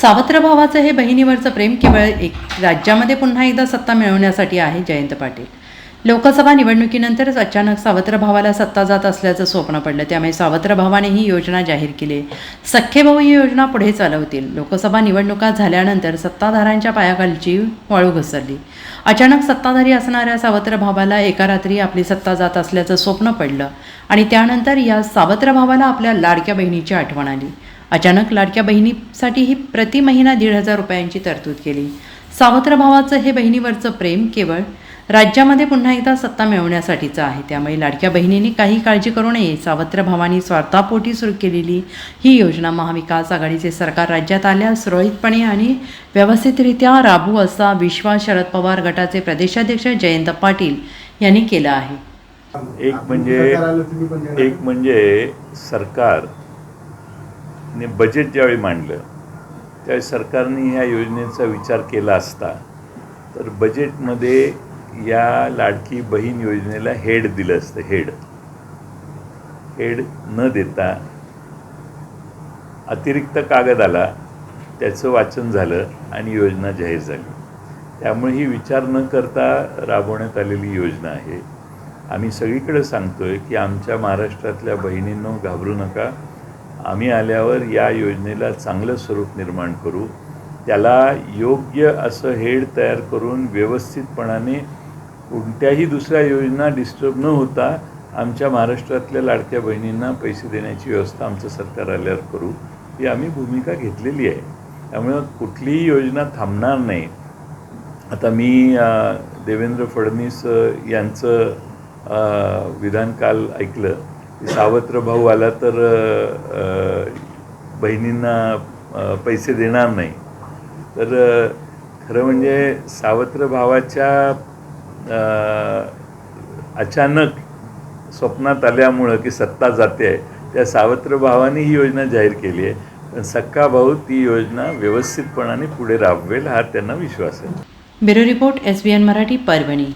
सावत्र भावाचं हे बहिणीवरचं प्रेम केवळ एक राज्यामध्ये पुन्हा एकदा सत्ता मिळवण्यासाठी आहे जयंत पाटील. लोकसभा निवडणुकीनंतरच अचानक सावत्र भावाला सत्ता जात असल्याचं स्वप्न पडलं. त्यामुळे सावत्र भावाने ही योजना जाहीर केली. सख्खे भाऊ ही योजना पुढे चालवतील. लोकसभा निवडणुका झाल्यानंतर सत्ताधाऱ्यांच्या पायाखालची वाळू घसरली. अचानक सत्ताधारी असणाऱ्या सावत्र भावाला एका रात्री आपली सत्ता जात असल्याचं स्वप्न पडलं आणि त्यानंतर या सावत्र भावाला आपल्या लाडक्या बहिणीची आठवण आली. अचानक लाडक्या बहिणीसाठी ही प्रति महिना दीड हजार रुपयांची तरतूद केली. सावत्र भावाचं हे बहिणीवरचं प्रेम केवळ राज्यामध्ये पुन्हा एकदा सत्ता मिळवण्यासाठीचं आहे. त्यामुळे लाडक्या बहिणींनी काही काळजी करू नये. सावत्र भावानी स्वार्थापोटी सुरू केलेली ही योजना महाविकास आघाडीचे सरकार राज्यात आल्यास सुरळीतपणे आणि व्यवस्थितरित्या राबू असा विश्वास शरद पवार गटाचे प्रदेशाध्यक्ष जयंत पाटील यांनी केला आहे. एक म्हणजे एक म्हणजे ने बजेट ज्यावेळी मांडलं त्यावेळी सरकारने ह्या योजनेचा विचार केला असता तर बजेटमध्ये या लाडकी बहीण योजनेला हेड दिलं असतं हेड हेड न देता अतिरिक्त कागद आला त्याचं वाचन झालं आणि योजना जाहीर झाली. त्यामुळे ही विचार न करता राबवण्यात आलेली योजना आहे. आम्ही सगळीकडे सांगतोय की आमच्या महाराष्ट्रातल्या बहिणींनो घाबरू नका. आम्ही आल्यावर या योजनेला चांगलं स्वरूप निर्माण करू. त्याला योग्य असं हेड तयार करून व्यवस्थितपणाने कोणत्याही दुसऱ्या योजना डिस्टर्ब न होता आमच्या महाराष्ट्रातल्या लाडक्या बहिणींना पैसे देण्याची व्यवस्था आमचं सरकार आल्यावर करू. ही आम्ही भूमिका घेतलेली आहे. त्यामुळं कुठलीही योजना थांबणार नाही. आता मी देवेंद्र फडणवीस यांचं विधान काल ऐकलं. सावत्र भाऊ आला तर बहिणींना पैसे देणार नाही. तर खरं म्हणजे सावत्र भावाच्या अचानक स्वप्नात आल्यामुळं की सत्ता जाते आहे त्या सावत्र भावाने ही योजना जाहीर केली आहे. पण सक्का भाऊ ती योजना व्यवस्थितपणाने पुढे राबवेल हा त्यांना विश्वास आहे. Bureau report S B N Marathi Parbhani.